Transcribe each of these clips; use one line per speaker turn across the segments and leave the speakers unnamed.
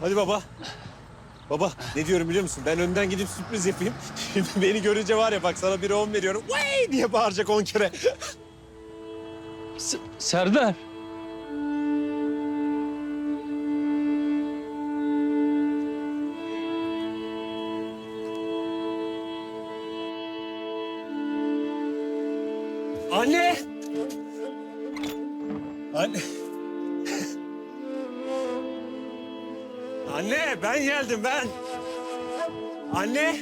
Hadi baba. Baba ne diyorum biliyor musun? Ben önden gidip sürpriz yapayım. Şimdi beni görünce var ya bak sana bir on veriyorum. Vay diye bağıracak on kere.
S- Serdar.
Anne! Anne! Anne ben geldim ben. Anne!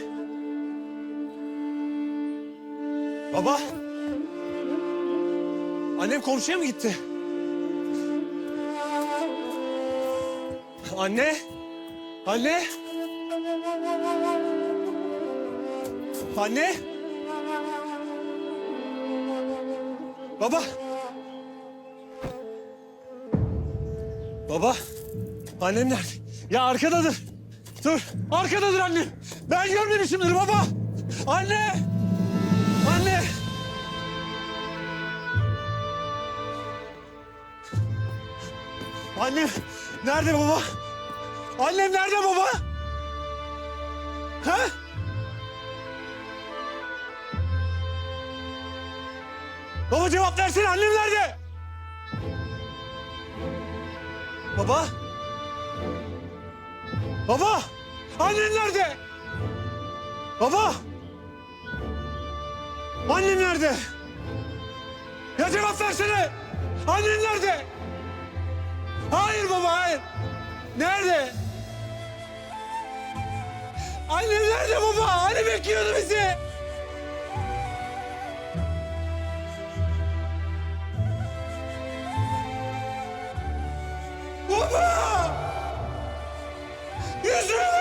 Baba! Annem komşuya mı gitti? Anne! Anne! Anne! Baba! Baba! Annem nerede? Ya arkadadır. Dur. Arkadadır annem. Ben görmemişimdir baba. Anne! Anne! Annem nerede baba? Annem nerede baba? Ha? Baba cevap versene annem nerede? Baba? Baba! Annem nerede? Baba! Annem nerede? Ya cevap versene! Annem nerede? Hayır baba hayır. Nerede? Annem nerede baba? Hani bekliyordu bizi? Görüşürüz.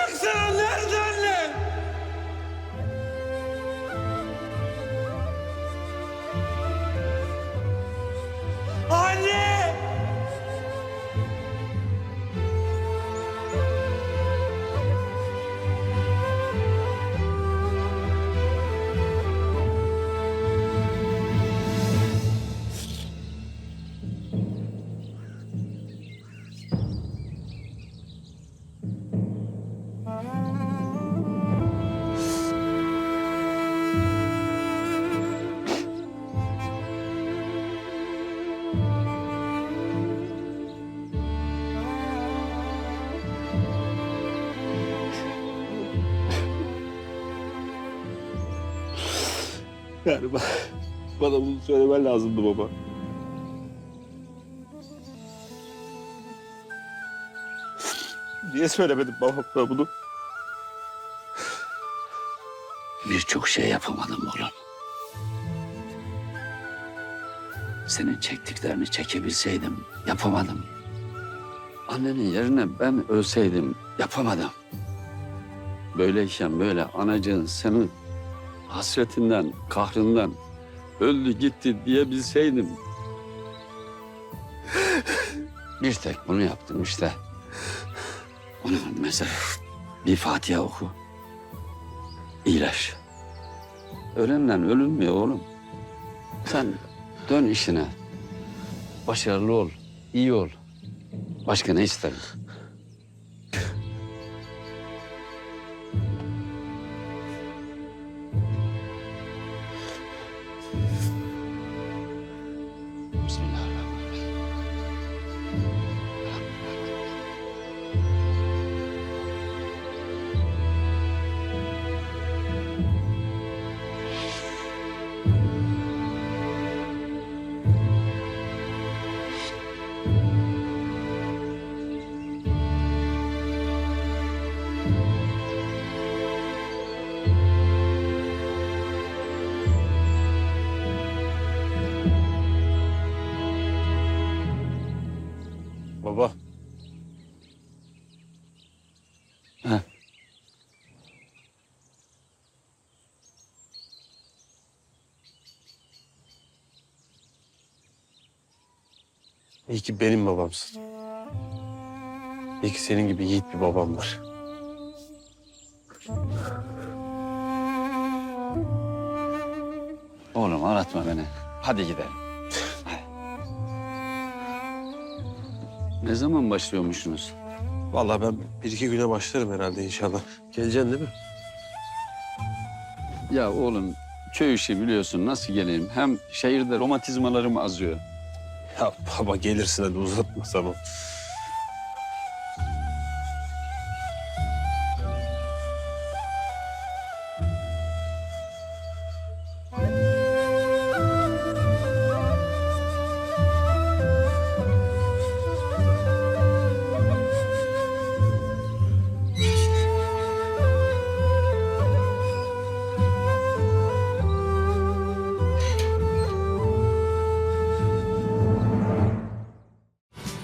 Yani ba- bana bunu söylemen lazımdı baba. Niye söylemedin baba bana bunu?
Birçok şey yapamadım oğlum. Senin çektiklerini çekebilseydim yapamadım. Annenin yerine ben ölseydim yapamadım. Böyleyken böyle anacığın senin hasretinden, kahrından öldü gitti diyebilseydim. Bir tek bunu yaptım işte. Onun mesela bir Fatiha oku. İyileş. Ölenle ölünmüyor oğlum. Sen dön işine. Başarılı ol, iyi ol. Başka ne isterim?
Baba.
Heh.
İyi ki benim babamsın. İyi ki senin gibi yiğit bir babam var.
Oğlum aratma beni. Hadi gidelim. Ne zaman başlıyormuşsunuz?
Vallahi ben bir iki güne başlarım herhalde inşallah. Geleceksin değil mi?
Ya oğlum köy işi biliyorsun nasıl geleyim? Hem şehirde romatizmalarım azıyor.
Ya baba gelirsin hadi uzatma tamam.